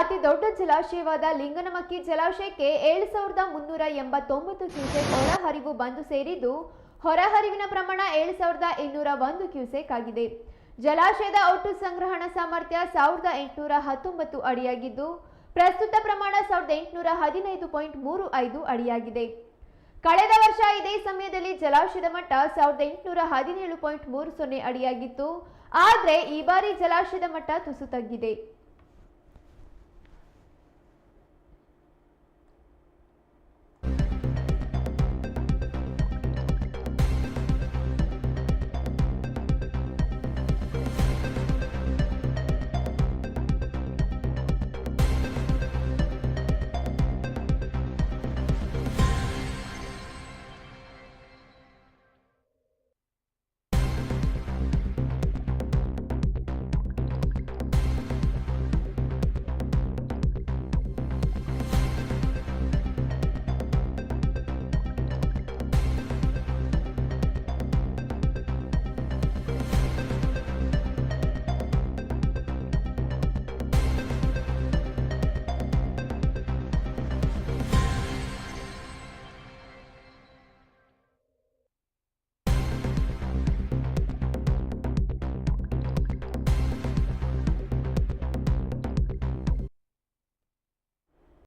ಅತಿ ದೊಡ್ಡ ಜಲಾಶಯವಾದ ಲಿಂಗನಮಕ್ಕಿ ಜಲಾಶಯಕ್ಕೆ ಏಳು ಸಾವಿರದ ಮುನ್ನೂರ ಎಂಬತ್ತೊಂಬತ್ತು ಕ್ಯೂಸೆಕ್ ಹೊರಹರಿವು ಬಂದು ಸೇರಿದ್ದು, ಹೊರಹರಿವಿನ ಪ್ರಮಾಣ ಏಳು ಸಾವಿರದ ಇನ್ನೂರ ಒಂದು ಕ್ಯೂಸೆಕ್ ಆಗಿದೆ. ಜಲಾಶಯದ ಒಟ್ಟು ಸಂಗ್ರಹಣಾ ಸಾಮರ್ಥ್ಯ ಸಾವಿರದ ಎಂಟುನೂರ ಹತ್ತೊಂಬತ್ತು ಅಡಿಯಾಗಿದ್ದು, ಪ್ರಸ್ತುತ ಪ್ರಮಾಣ ಸಾವಿರದ ಎಂಟುನೂರ ಹದಿನೈದು ಪಾಯಿಂಟ್ ಮೂರು ಐದು ಅಡಿಯಾಗಿದೆ. ಕಳೆದ ವರ್ಷ ಇದೇ ಸಮಯದಲ್ಲಿ ಜಲಾಶಯದ ಮಟ್ಟ ಸಾವಿರದ ಎಂಟುನೂರ ಹದಿನೇಳು ಪಾಯಿಂಟ್ ಮೂರು ಸೊನ್ನೆ ಅಡಿಯಾಗಿತ್ತು. ಆದರೆ ಈ ಬಾರಿ ಜಲಾಶಯದ ಮಟ್ಟ ತುಸು ತಗ್ಗಿದೆ.